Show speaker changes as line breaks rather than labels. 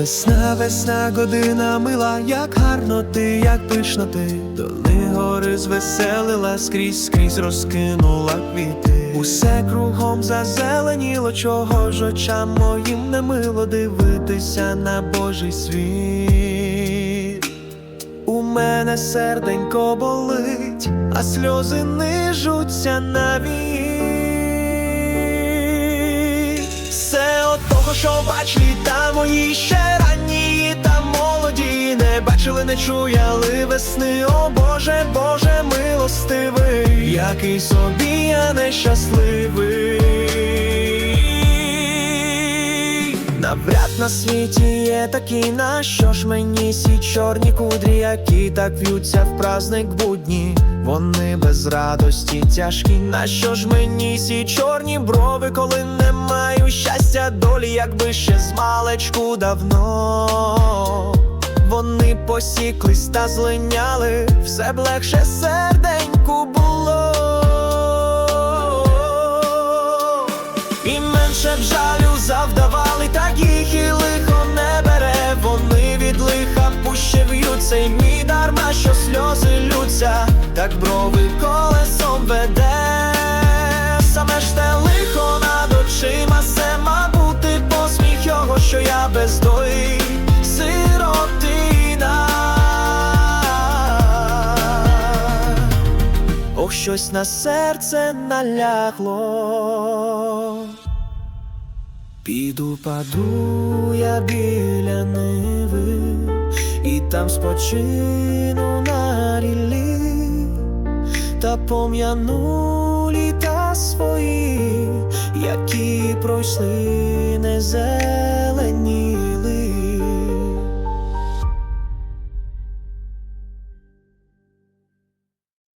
Весна, весна, година мила, як гарно ти, як пишно ти Дони гори звеселила, скрізь, скрізь розкинула квіти. Усе кругом зазеленіло, чого ж очам моїм не мило дивитися на Божий світ. У мене серденько болить, а сльози нижуться навіть. Того, що бач літа мої ще ранні та молоді, не бачили, не чуяли весни, о Боже, Боже милостивий, який собі я нещасливий. Навряд на світі є такі, на що ж мені сі чорні кудрі, які так в'ються в праздник будні. Вони без радості тяжкі, на що ж мені сі чорні брови, коли не маю щастя долі, якби ще з малечку давно. Вони посіклись та злиняли, все б легше серденьку було. І менше б жалю завдавали, так їх і лихо не бере. Вони від лиха пуще в'ються, і мій дарма, що сльози так брови колесом веде. Саме ж те лихо над очима, це мабути посміх його, що я без бездої сиротина. Ох, щось на серце налягло. Піду паду я біля ниви, і там спочину на ріллі, та пом'яну літа свої, які пройшли не зелені.